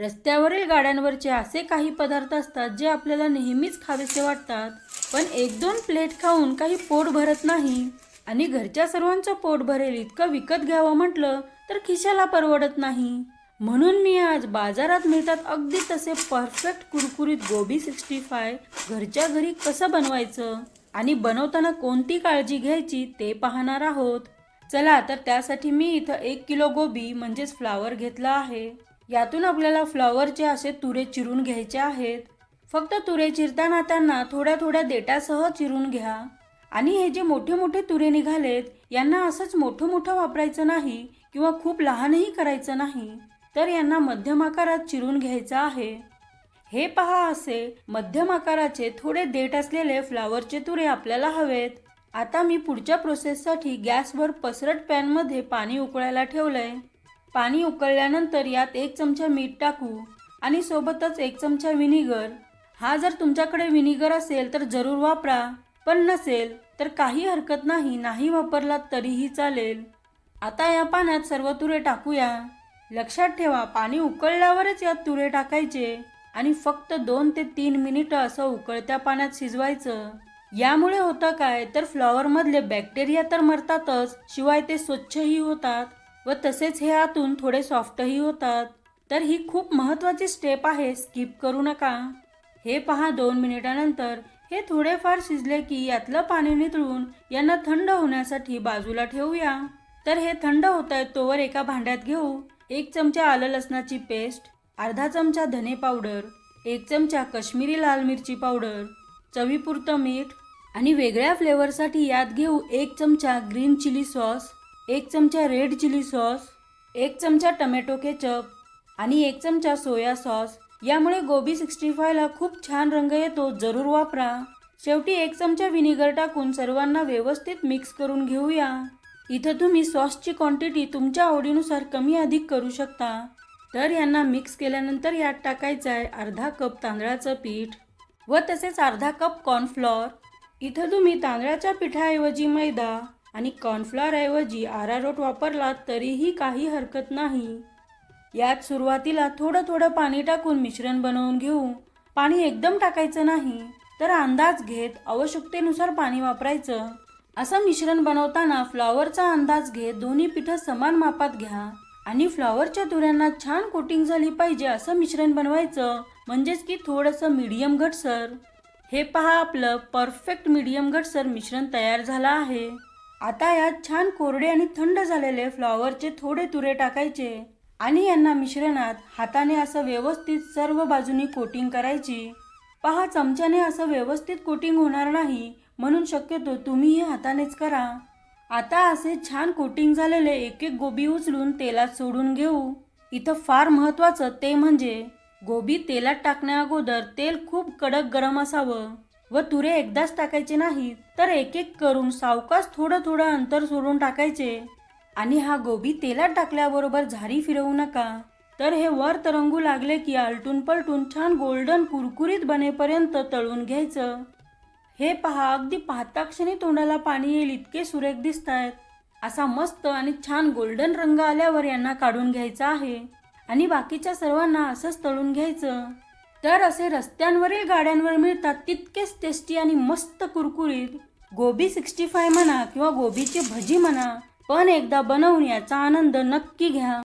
रस्त्यावरील गाड्यांवरचे असे काही पदार्थ असतात जे आपल्याला नेहमीच खावेसे वाटतात. पण एक दोन प्लेट खाऊन काही पोट भरत नाही. आणि घरच्या सर्वांचं पोट भरेल इतकं विकत घ्यावं म्हटलं तर खिशाला परवडत नाही. म्हणून मी आज बाजारात मिळतात अगदी तसे परफेक्ट कुरकुरीत गोबी सिक्स्टी फाय घरच्या घरी कसं बनवायचं? आणि बनवताना कोणती काळजी घ्यायची ते पाहणार आहोत. चला तर त्यासाठी मी इथं एक किलो गोबी म्हणजेच फ्लावर घेतला आहे. यातून आपल्याला फ्लॉवरचे असे तुरे चिरून घ्यायचे आहेत. फक्त तुरे चिरताना त्यांना थोड्या थोड्या देटासह चिरून घ्या. आणि हे जे मोठे मोठे तुरे निघालेत यांना असंच मोठं मोठं वापरायचं नाही किंवा खूप लहानही करायचं नाही तर यांना मध्यम आकारात चिरून घ्यायचं आहे. हे पहा असे मध्यम आकाराचे थोडे देठ असलेले फ्लावरचे तुरे आपल्याला हवेत. आता मी पुढच्या प्रोसेससाठी गॅसवर पसरट पॅनमध्ये पाणी उकळायला ठेवलंय. पाणी उकळल्यानंतर यात एक चमचा मीठ टाकू आणि सोबतच एक चमचा विनिगर हा जर तुमच्याकडे विनिगर असेल तर जरूर वापरा पण नसेल तर काही हरकत नाही नाही वापरला तरीही चालेल. आता या पाण्यात सर्व तुरे टाकूया. लक्षात ठेवा पाणी उकळल्यावरच यात तुरे टाकायचे आणि फक्त दोन ते तीन मिनिटं असं उकळत्या पाण्यात शिजवायचं. यामुळे होतं काय तर फ्लॉवरमधले बॅक्टेरिया तर मरतातच शिवाय ते स्वच्छही होतात. व तसेच हे आतून थोडे सॉफ्टही होतात. तर ही खूप महत्वाची स्टेप आहे. स्किप करू नका. हे पहा दोन मिनिटानंतर. हे थोडेफार शिजले की यातलं पाणी नितळून यांना थंड होण्यासाठी बाजूला ठेवूया. तर हे थंड होत आहे तोवर एका भांड्यात घेऊ. एक चमचा आलं लसणाची पेस्ट अर्धा चमचा धने पावडर एक चमचा कश्मीरी लाल मिरची पावडर चवीपुरतं मीठ आणि वेगळ्या फ्लेवरसाठी यात घेऊ एक चमचा ग्रीन चिली सॉस एक चमचा रेड चिली सॉस एक चमचा टमॅटो केचप आणि एक चमचा सोया सॉस. यामुळे गोबी सिक्स्टी फायला खूप छान रंग येतो जरूर वापरा. शेवटी एक चमचा व्हिनेगर टाकून सर्वांना व्यवस्थित मिक्स करून घेऊया. इथं तुम्ही सॉसची क्वांटिटी तुमच्या आवडीनुसार कमी अधिक करू शकता. तर यांना मिक्स केल्यानंतर यात टाकायचं आहे अर्धा कप तांदळाचं पीठ व तसेच अर्धा कप कॉर्नफ्लॉर इथं तुम्ही तांदळाच्या पिठाऐवजी मैदा आणि कॉर्नफ्लॉरऐवजी आरारोट वापरला तरीही काही हरकत नाही. यात सुरुवातीला थोडं थोडं पाणी टाकून मिश्रण बनवून घेऊ. पाणी एकदम टाकायचं नाही तर अंदाज घेत आवश्यकतेनुसार पाणी वापरायचं. असं मिश्रण बनवताना फ्लॉवरचा अंदाज घेत दोन्ही पिठं समान मापात घ्या आणि फ्लॉवरच्या तुऱ्यांना छान कोटिंग झाली पाहिजे असं मिश्रण बनवायचं म्हणजेच की थोडंसं मीडियम घटसर हे पहा आपलं परफेक्ट मीडियम घटसर मिश्रण तयार झालं आहे. आता यात छान कोरडे आणि थंड झालेले फ्लॉवरचे थोडे तुरे टाकायचे. आणि यांना मिश्रणात हाताने असं व्यवस्थित सर्व बाजूनी कोटिंग करायची. पहा चमच्याने असं व्यवस्थित कोटिंग होणार नाही म्हणून शक्यतो तुम्ही हे हातानेच करा. आता असे छान कोटिंग झालेले एक एक गोबी उचलून तेलात सोडून घेऊ. इथं फार महत्त्वाचं ते म्हणजे गोबी तेलात टाकण्या अगोदर तेल खूप कडक गरम असावं. व तुरे एकदाच टाकायचे नाहीत तर एक एक करून सावकाश थोडं थोडं अंतर सोडून टाकायचे. आणि हा गोबी तेलात टाकल्याबरोबर झारी फिरवू नका. तर हे वर तरंगू लागले की आलटून पलटून छान गोल्डन कुरकुरीत बनेपर्यंत तळून घ्यायचं. हे पहा अगदी पाहता क्षणी तोंडाला पाणी येईल इतके सुरेख दिसत आहेत असा मस्त आणि छान गोल्डन रंग आल्यावर यांना काढून घ्यायचा आहे. आणि बाकीच्या सर्वांना असंच तळून घ्यायचं. तर असे रस्त्यांवरील गाड्यांवर मिळतात तितकेच टेस्टी आणि मस्त कुरकुरीत. गोबी सिक्स्टी फाय म्हणा किंवा गोबीची भजी म्हणा. पण एकदा बनवून याचा आनंद नक्की घ्या.